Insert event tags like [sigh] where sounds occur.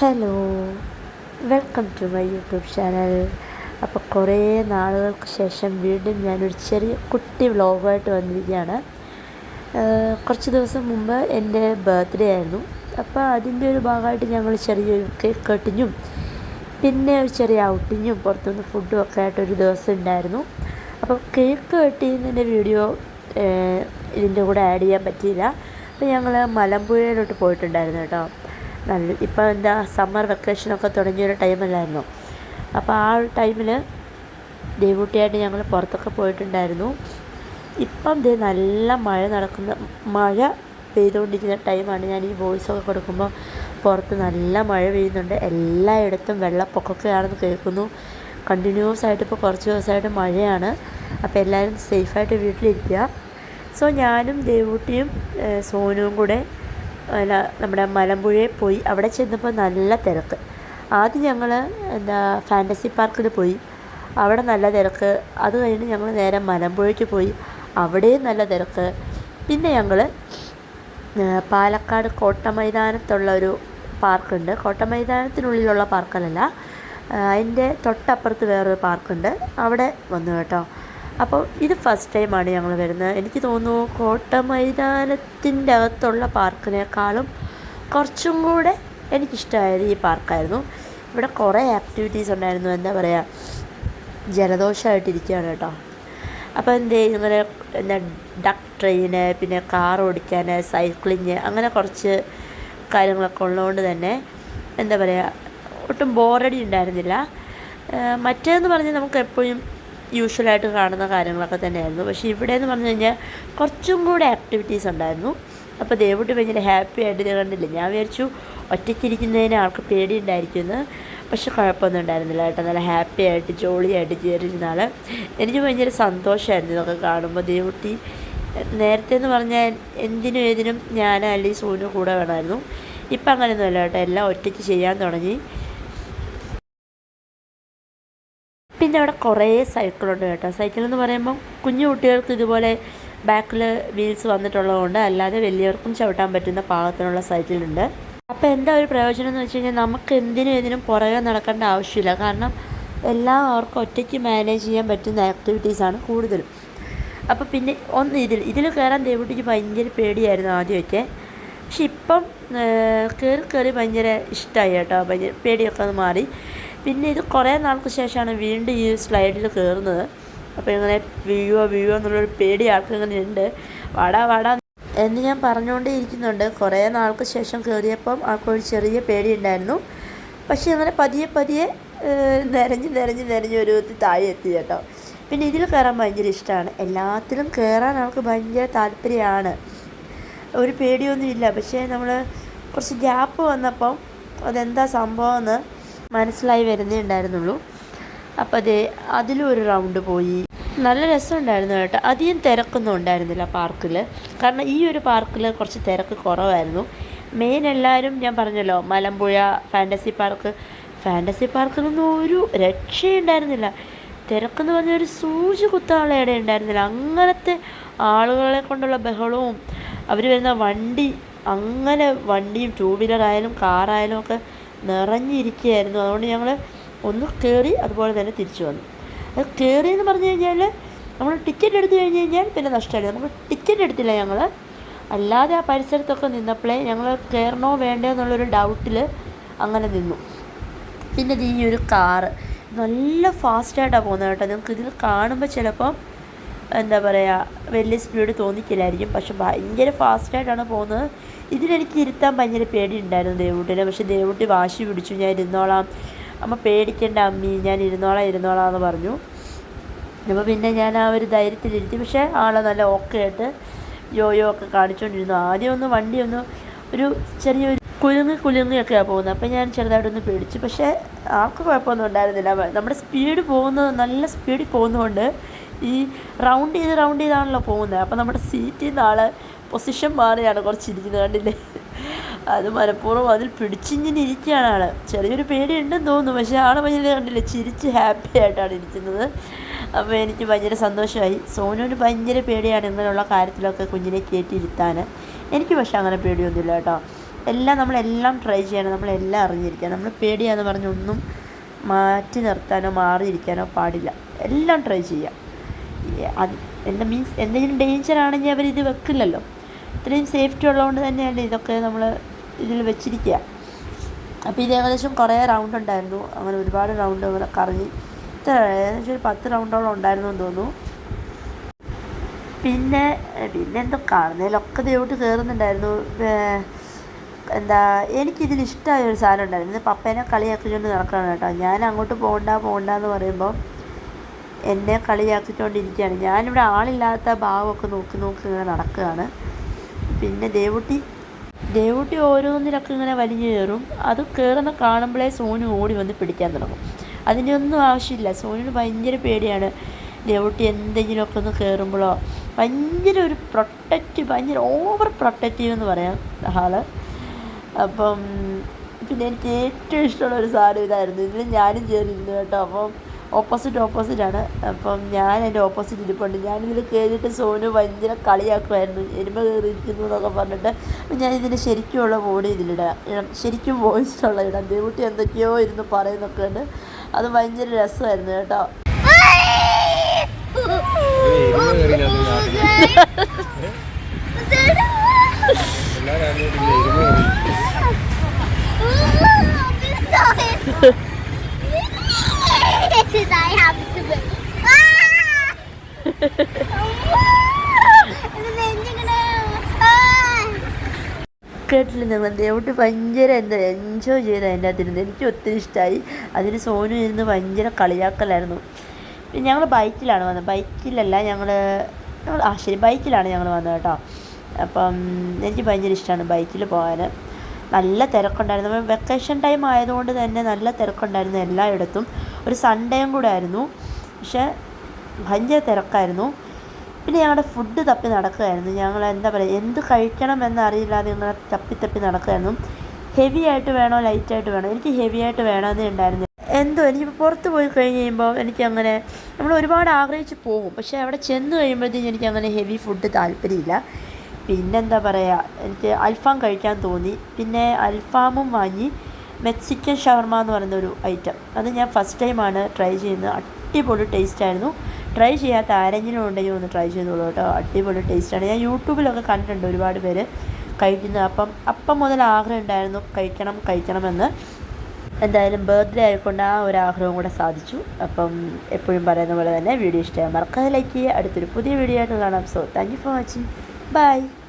Hello welcome to my YouTube channel. അപ്പോൾ കുറേ നാളുകൾക്ക് ശേഷം വീണ്ടും ഞാനൊരു ചെറിയ കുട്ടി വ്ലോഗായിട്ട് വന്നിരിക്കുകയാണ്. കുറച്ച് ദിവസം മുമ്പ് എന്റെ ബർത്ത്ഡേ ആയിരുന്നു. അപ്പോൾ അതിന്റെ ഒരു ഭാഗമായിട്ട് ഞങ്ങൾ ചെറിയൊരു കേക്ക് കട്ടിങ്ങും പിന്നെ ഒരു ചെറിയ ഔട്ടിങ്ങും പുറത്തുനിന്ന് ഫുഡും ഒക്കെ ആയിട്ട് ഒരു ദിവസം ഉണ്ടായിരുന്നു. അപ്പോൾ കേക്ക് കട്ട് ചെയ്യുന്നതിന്റെ വീഡിയോ ഇതിന്റെ കൂടെ ആഡ് ചെയ്യാൻ പറ്റിയില്ല. അപ്പോൾ ഞങ്ങൾ മലമ്പുഴയിലോട്ട് പോയിട്ടുണ്ടായിരുന്നു കേട്ടോ. നല്ല ഇപ്പോൾ എന്താ സമ്മർ വെക്കേഷനൊക്കെ തുടങ്ങിയൊരു ടൈമല്ലായിരുന്നോ അപ്പോൾ ആ ഒരു ടൈമിൽ ദേവൂട്ടിയായിട്ട് ഞങ്ങൾ പുറത്തൊക്കെ പോയിട്ടുണ്ടായിരുന്നു. ഇപ്പം ദേ നല്ല മഴ നടക്കുന്ന മഴ പെയ്തുകൊണ്ടിരിക്കുന്ന ടൈമാണ് ഞാൻ ഈ വോയിസ് ഒക്കെ കൊടുക്കുമ്പോൾ പുറത്ത് നല്ല മഴ പെയ്യുന്നുണ്ട്. എല്ലായിടത്തും വെള്ളപ്പൊക്കമൊക്കെയാണെന്ന് കേൾക്കുന്നു. കണ്ടിന്യൂസ് ആയിട്ട് ഇപ്പോൾ കുറച്ച് ദിവസമായിട്ട് മഴയാണ്. അപ്പോൾ എല്ലാവരും സേഫായിട്ട് വീട്ടിലിരിക്കുക. സോ ഞാനും ദേവൂട്ടിയും സോനുവും കൂടെ അല്ല നമ്മുടെ മലമ്പുഴയിൽ പോയി അവിടെ ചെന്നപ്പോൾ നല്ല തിരക്ക്. ആദ്യം ഞങ്ങൾ എന്താ ഫാന്റസി പാർക്കിൽ പോയി. അവിടെ നല്ല തിരക്ക്. അത് കഴിഞ്ഞ് ഞങ്ങൾ നേരെ മലമ്പുഴയ്ക്ക് പോയി. അവിടെയും നല്ല തിരക്ക്. പിന്നെ ഞങ്ങൾ പാലക്കാട് കോട്ട മൈതാനത്തുള്ള ഒരു പാർക്കുണ്ട്. കോട്ട മൈതാനത്തിനുള്ളിലുള്ള പാർക്കല്ല അതിന്റെ തൊട്ടപ്പുറത്ത് വേറൊരു പാർക്കുണ്ട്. അവിടെ വന്നു കേട്ടോ. അപ്പോൾ ഇത് ഫസ്റ്റ് ടൈമാണ് ഞങ്ങൾ വരുന്നത്. എനിക്ക് തോന്നുന്നു കോട്ട മൈതാനത്തിന്റെ അകത്തുള്ള പാർക്കിനേക്കാളും കുറച്ചും കൂടെ എനിക്കിഷ്ടമായത് ഈ പാർക്കായിരുന്നു. ഇവിടെ കുറേ ആക്ടിവിറ്റീസ് ഉണ്ടായിരുന്നു. എന്താ പറയുക ജലദോഷമായിട്ടിരിക്കുകയാണ് കേട്ടോ. അപ്പോൾ എന്ത് ഇങ്ങനെ എന്താ ഡക്ക് ട്രെയിന് പിന്നെ കാർ ഓടിക്കാൻ സൈക്ലിങ് അങ്ങനെ കുറച്ച് കാര്യങ്ങളൊക്കെ ഉള്ളതുകൊണ്ട് തന്നെ എന്താ പറയുക ഒട്ടും ബോറടി ഉണ്ടായിരുന്നില്ല മറ്റേന്ന് പറഞ്ഞാൽ നമുക്ക് എപ്പോഴും യൂഷ്വലായിട്ട് കാണുന്ന കാര്യങ്ങളൊക്കെ തന്നെയായിരുന്നു. പക്ഷേ ഇവിടെ എന്ന് പറഞ്ഞു കഴിഞ്ഞാൽ കുറച്ചും കൂടെ ആക്ടിവിറ്റീസ് ഉണ്ടായിരുന്നു. അപ്പോൾ ദേവുട്ടി ഭയങ്കര ഹാപ്പി ആയിട്ട് ഞാൻ കണ്ടില്ല? ഞാൻ വിചാരിച്ചു ഒറ്റയ്ക്കിരിക്കുന്നതിന് ആൾക്ക് പേടി പേടിയുണ്ടായിരിക്കുമെന്ന്. പക്ഷെ കുഴപ്പമൊന്നും ഉണ്ടായിരുന്നില്ല കേട്ടോ. നല്ല ഹാപ്പി ആയിട്ട് ജോളിയായിട്ട് കയറിയിരുന്ന ആൾ എനിക്ക് ഭയങ്കര സന്തോഷമായിരുന്നു ഇതൊക്കെ കാണുമ്പോൾ ദേവുട്ടി. നേരത്തെ എന്ന് പറഞ്ഞാൽ എന്തിനും ഏതിനും ഞാൻ അല്ലെങ്കിൽ സൂനു കൂടെ വേണമായിരുന്നു. ഇപ്പം അങ്ങനെയൊന്നുമല്ല കേട്ടോ. എല്ലാം ഒറ്റയ്ക്ക് ചെയ്യാൻ തുടങ്ങി. പിന്നെ അവിടെ കുറേ സൈക്കിളുണ്ട് കേട്ടോ. സൈക്കിൾ എന്ന് പറയുമ്പം കുഞ്ഞു കുട്ടികൾക്ക് ഇതുപോലെ ബാക്കിൽ വീൽസ് വന്നിട്ടുള്ളതുകൊണ്ട് അല്ലാതെ വലിയവർക്കും ചവിട്ടാൻ പറ്റുന്ന പാകത്തിനുള്ള സൈക്കിളുണ്ട്. അപ്പോൾ എന്താ ഒരു പ്രയോജനം എന്ന് വെച്ച് കഴിഞ്ഞാൽ നമുക്ക് എന്തിനും ഇതിനും പുറകെ നടക്കേണ്ട ആവശ്യമില്ല. കാരണം എല്ലാം അവർക്ക് ഒറ്റയ്ക്ക് മാനേജ് ചെയ്യാൻ പറ്റുന്ന ആക്ടിവിറ്റീസാണ് കൂടുതലും. അപ്പോൾ പിന്നെ ഒന്ന് ഇതിൽ ഇതിൽ കയറാൻ ദേവുട്ടിക്ക് ഭയങ്കര പേടിയായിരുന്നു ആദ്യമൊക്കെ. പക്ഷെ ഇപ്പം കയറി കയറി ഭയങ്കര ഇഷ്ടമായി കേട്ടോ. ഭയങ്കര പേടിയൊക്കെ അത് മാറി. പിന്നെ ഇത് കുറേ നാൾക്ക് ശേഷമാണ് വീണ്ടും ഈ സ്ലൈഡിൽ കയറുന്നത്. അപ്പോൾ ഇങ്ങനെ വീഴുവോ വീഴുവോ എന്നുള്ളൊരു പേടി ആൾക്ക് ഇങ്ങനെ ഉണ്ട്. വാടാ വാടാ എന്ന് ഞാൻ പറഞ്ഞുകൊണ്ടേ ഇരിക്കുന്നുണ്ട്. കുറേ നാൾക്ക് ശേഷം കയറിയപ്പം ആൾക്കൊരു ചെറിയ പേടി ഉണ്ടായിരുന്നു. പക്ഷേ അങ്ങനെ പതിയെ പതിയെ നിരഞ്ഞ് നിരഞ്ഞ് നിരഞ്ഞ് ഒരു താഴെ എത്തി കേട്ടോ. പിന്നെ ഇതിൽ കയറാൻ ഭയങ്കര ഇഷ്ടമാണ്. എല്ലാത്തിലും കയറാൻ ആൾക്ക് ഭയങ്കര താല്പര്യമാണ്. ഒരു പേടിയൊന്നുമില്ല. പക്ഷേ നമ്മൾ കുറച്ച് ഗ്യാപ്പ് വന്നപ്പം അതെന്താ സംഭവം എന്ന് മനസ്സിലായി വരുന്നേ ഉണ്ടായിരുന്നുള്ളൂ. അപ്പോൾ അത് അതിലും ഒരു റൗണ്ട് പോയി. നല്ല രസം ഉണ്ടായിരുന്നു കേട്ടോ. അധികം തിരക്കൊന്നും ഉണ്ടായിരുന്നില്ല പാർക്കിൽ കാരണം ഈ ഒരു പാർക്കിൽ കുറച്ച് തിരക്ക് കുറവായിരുന്നു. മെയിൻ എല്ലാവരും ഞാൻ പറഞ്ഞല്ലോ മലമ്പുഴ ഫാന്റസി പാർക്ക് ഫാന്റസി പാർക്കിലൊന്നും ഒരു രക്ഷയുണ്ടായിരുന്നില്ല തിരക്കെന്ന് പറഞ്ഞ ഒരു സൂചി കുത്താനുള്ള ഇടം ഉണ്ടായിരുന്നില്ല. അങ്ങനത്തെ ആളുകളെ കൊണ്ടുള്ള ബഹളവും അവർ വരുന്ന വണ്ടി അങ്ങനെ വണ്ടിയും ടൂ വീലർ ആയാലും കാറായാലും ഒക്കെ നിറഞ്ഞിരിക്കുകയായിരുന്നു. അതുകൊണ്ട് ഞങ്ങൾ ഒന്ന് കയറി അതുപോലെ തന്നെ തിരിച്ചു വന്നു. അത് കയറി എന്ന് പറഞ്ഞു കഴിഞ്ഞാൽ നമ്മൾ ടിക്കറ്റ് എടുത്തു കഴിഞ്ഞ് കഴിഞ്ഞാൽ പിന്നെ നഷ്ടമായി നമ്മൾ ടിക്കറ്റ് എടുത്തില്ല ഞങ്ങൾ അല്ലാതെ ആ പരിസരത്തൊക്കെ നിന്നപ്പോഴേ ഞങ്ങൾ കയറണോ വേണ്ടോ എന്നുള്ളൊരു ഡൗട്ടിൽ അങ്ങനെ നിന്നു. പിന്നെ ഈ ഒരു കാറ്. നല്ല ഫാസ്റ്റായിട്ടാണ് പോകുന്നത് കേട്ടോ. നിങ്ങൾക്ക് ഇതിൽ കാണുമ്പോൾ ചിലപ്പം എന്താ പറയുക വലിയ സ്പീഡ് തോന്നിക്കില്ലായിരിക്കും. പക്ഷെ ഭയങ്കര ഫാസ്റ്റായിട്ടാണ് പോകുന്നത്. ഇതിലെനിക്ക് ഇരുത്താൻ ഭയങ്കര പേടിയുണ്ടായിരുന്നു ദേവൂട്ടിനെ. പക്ഷെ ദേവൂട്ടി വാശി പിടിച്ചു. ഞാൻ ഇരുന്നോളാം. അമ്മ പേടിക്കേണ്ട അമ്മി. ഞാൻ ഇരുന്നോളാം ഇരുന്നോളാം എന്ന് പറഞ്ഞു. അപ്പോൾ പിന്നെ ഞാൻ ആ ഒരു ധൈര്യത്തിലിരുത്തി. പക്ഷേ ആളെ നല്ല ഓക്കെ ആയിട്ട് യോയോ ഒക്കെ കാണിച്ചുകൊണ്ടിരുന്നു ആദ്യം ഒന്ന് വണ്ടി ഒന്ന് ഒരു ചെറിയൊരു കുലുങ്ങി കുലുങ്ങിയൊക്കെയാണ് പോകുന്നത്. അപ്പോൾ ഞാൻ ചെറുതായിട്ടൊന്ന് പേടിച്ചു. പക്ഷേ ആൾക്ക് കുഴപ്പമൊന്നും ഉണ്ടായിരുന്നില്ല. നമ്മുടെ സ്പീഡ് പോകുന്നത് നല്ല സ്പീഡിൽ പോകുന്നതുകൊണ്ട് ഈ റൗണ്ട് ചെയ്ത് റൗണ്ട് ചെയ്താണല്ലോ പോകുന്നത്. അപ്പോൾ നമ്മുടെ സീറ്റിൽ നിന്ന് ആൾ പൊസിഷൻ മാറിയാണ് കുറച്ചിരിക്കുന്നത് കണ്ടില്ലേ? അത് മനഃപൂർവം അതിൽ പിടിച്ചിങ്ങനെ ഇരിക്കുകയാണ് ആൾ ചെറിയൊരു പേടിയുണ്ടെന്ന് തോന്നുന്നു. പക്ഷേ ആൾ ഭയങ്കര കണ്ടില്ലേ ചിരിച്ച് ഹാപ്പി ആയിട്ടാണ് ഇരിക്കുന്നത്. അപ്പോൾ എനിക്ക് ഭയങ്കര സന്തോഷമായി. സോനുവിന് ഭയങ്കര പേടിയാണ് ഇങ്ങനെയുള്ള കാര്യത്തിലൊക്കെ കുഞ്ഞിനെ കയറ്റിയിരുത്താൻ എനിക്ക് പക്ഷേ അങ്ങനെ പേടിയൊന്നുമില്ല കേട്ടോ. എല്ലാം നമ്മളെല്ലാം ട്രൈ ചെയ്യണം. നമ്മളെല്ലാം അറിഞ്ഞിരിക്കണം. നമ്മൾ പേടിയാന്ന് പറഞ്ഞൊന്നും മാറ്റി നിർത്താനോ മാറിയിരിക്കാനോ പാടില്ല. എല്ലാം ട്രൈ ചെയ്യാം. എന്താ മീൻസ് എന്തെങ്കിലും ഡേഞ്ചർ ആണെങ്കിൽ അവരിത് വെക്കില്ലല്ലോ. ഇത്രയും സേഫ്റ്റി ഉള്ളതുകൊണ്ട് തന്നെയല്ലേ ഇതൊക്കെ നമ്മൾ ഇതിൽ വെച്ചിരിക്കുക അപ്പോൾ ഇത് ഏകദേശം കുറേ റൗണ്ട് ഉണ്ടായിരുന്നു. അങ്ങനെ ഒരുപാട് റൗണ്ട് അങ്ങനെ കറങ്ങി. ഇത്ര ഏകദേശം ഒരു പത്ത് റൗണ്ടോളം ഉണ്ടായിരുന്നു എന്ന് തോന്നുന്നു. പിന്നെ പിന്നെ എന്തോ കാണുന്നതിലൊക്കെ ദൈവട്ട് കയറുന്നുണ്ടായിരുന്നു എന്താ എനിക്കിതിൽ ഇഷ്ടമായ ഒരു സാധനം ഉണ്ടായിരുന്നു. പപ്പേനെ കളിയാക്കിക്കൊണ്ട് നടക്കണം കേട്ടോ. ഞാൻ അങ്ങോട്ട് പോകണ്ട പോകണ്ട എന്ന് പറയുമ്പോൾ എന്നെ കളിയാക്കിക്കൊണ്ടിരിക്കുകയാണ്. ഞാനിവിടെ ആളില്ലാത്ത ഭാവമൊക്കെ നോക്കി നോക്കി ഇങ്ങനെ നടക്കുകയാണ്. പിന്നെ ദേവുട്ടി ദേവുട്ടി ഓരോന്നിലൊക്കെ ഇങ്ങനെ വലിഞ്ഞു കയറും. അത് കയറുന്ന കാണുമ്പോഴേ സോനു ഓടി വന്ന് പിടിക്കാൻ തുടങ്ങും. അതിന്റെ ഒന്നും ആവശ്യമില്ല. സോനുവിന് ഭയങ്കര പേടിയാണ്. ദേവുട്ടി എന്തെങ്കിലുമൊക്കെ ഒന്ന് കയറുമ്പോഴോ ഭയങ്കര ഒരു പ്രൊട്ടക്റ്റീവ് ഭയങ്കര ഓവർ പ്രൊട്ടക്റ്റീവ് എന്ന് പറയാം ആൾ. അപ്പം പിന്നെ എനിക്ക് ഏറ്റവും ഇഷ്ടമുള്ള ഒരു സാധനം ഇതായിരുന്നു. ഇതിൽ ഞാനും ചേർന്നിരുന്നു കേട്ടോ. അപ്പം ഓപ്പോസിറ്റ് ഓപ്പോസിറ്റാണ് അപ്പം ഞാൻ എന്റെ ഓപ്പോസിറ്റ് ഇരിപ്പുണ്ട്. ഞാനിതിൽ കയറിയിട്ട് സോനു ഭയങ്കര കളിയാക്കുമായിരുന്നു എരുമ കയറിയിരിക്കുന്നു എന്നൊക്കെ പറഞ്ഞിട്ട് അപ്പം ഞാൻ ഇതിന് ശരിക്കുമുള്ള ബോഡി ഇതിലിടാം. ശരിക്കും ശരിക്കും വോയിസിലുള്ള ഇടാം. ദേവുട്ടി എന്തൊക്കെയോ ഇരുന്ന് പറയുന്നൊക്കെ ഉണ്ട്. അത് ഭയങ്കര രസമായിരുന്നു കേട്ടോ. [laughs] കേട്ടില്ല നിങ്ങൾ ദേവട്ട് ഭയങ്കര എന്താ എൻജോയ് ചെയ്ത അതിന്റെ അകത്തിരുന്ന് എനിക്ക് ഒത്തിരി ഇഷ്ടമായി അതിന് സോനു ഇരുന്ന് ഭയങ്കര കളിയാക്കലായിരുന്നു. പിന്നെ ഞങ്ങൾ ബൈക്കിലാണ് വന്നത്. ബൈക്കിലല്ല ഞങ്ങൾ ഞങ്ങൾ ആ ശരി ബൈക്കിലാണ് ഞങ്ങൾ വന്നത് കേട്ടോ. അപ്പം എനിക്ക് ഭയങ്കര ഇഷ്ടമാണ് ബൈക്കിൽ പോകാൻ നല്ല തിരക്കുണ്ടായിരുന്നു. വെക്കേഷൻ ടൈം ആയതുകൊണ്ട് തന്നെ നല്ല തിരക്കുണ്ടായിരുന്നു എല്ലായിടത്തും. ഒരു സൺഡേയും കൂടെ ആയിരുന്നു പക്ഷേ ഭയങ്കര തിരക്കായിരുന്നു. പിന്നെ ഞങ്ങളുടെ ഫുഡ് തപ്പി നടക്കുകയായിരുന്നു. ഞങ്ങൾ എന്താ പറയുക എന്ത് കഴിക്കണം എന്നറിയില്ലാതെ ഇങ്ങനെ തപ്പി തപ്പി നടക്കുകയായിരുന്നു. ഹെവി ആയിട്ട് വേണോ ലൈറ്റ് ആയിട്ട് വേണോ? എനിക്ക് ഹെവി ആയിട്ട് വേണമെന്നേ ഉണ്ടായിരുന്നു എന്തോ എനിക്ക് പുറത്ത് പോയി കഴിഞ്ഞ് കഴിയുമ്പോൾ എനിക്കങ്ങനെ നമ്മൾ ഒരുപാട് ആഗ്രഹിച്ച് പോകും. പക്ഷേ അവിടെ ചെന്ന് കഴിയുമ്പോഴത്തേക്കും എനിക്കങ്ങനെ ഹെവി ഫുഡ് താല്പര്യമില്ല. പിന്നെന്താ പറയുക എനിക്ക് അൽഫാം കഴിക്കാൻ തോന്നി. പിന്നെ അൽഫാമും വാങ്ങി മെക്സിക്കൻ ഷവർമ എന്ന് പറയുന്ന ഒരു ഐറ്റം അത് ഞാൻ ഫസ്റ്റ് ടൈമാണ് ട്രൈ ചെയ്യുന്നത്. അടിപൊളി ടേസ്റ്റ് ആയിരുന്നു. ട്രൈ ചെയ്യാത്ത ആരെങ്കിലും ഉണ്ടെങ്കിൽ ഒന്ന് ട്രൈ ചെയ്തോളൂ കേട്ടോ. അടിപൊളി ടേസ്റ്റാണ് ഞാൻ യൂട്യൂബിലൊക്കെ കണ്ടിട്ടുണ്ട് ഒരുപാട് പേര് കഴിക്കുന്നത്. അപ്പം അപ്പം മുതൽ ആഗ്രഹം ഉണ്ടായിരുന്നു കഴിക്കണം കഴിക്കണമെന്ന്. എന്തായാലും ബർത്ത്ഡേ ആയിക്കൊണ്ട് ആ ഒരു ആഗ്രഹവും കൂടെ സാധിച്ചു. അപ്പം എപ്പോഴും പറയുന്ന പോലെ തന്നെ വീഡിയോ ഇഷ്ടമായി മറക്കാതെ ലൈക്ക് ചെയ്യുക. അടുത്തൊരു പുതിയ വീഡിയോ ആയിട്ട് കാണാം. So thank you for watching Bye.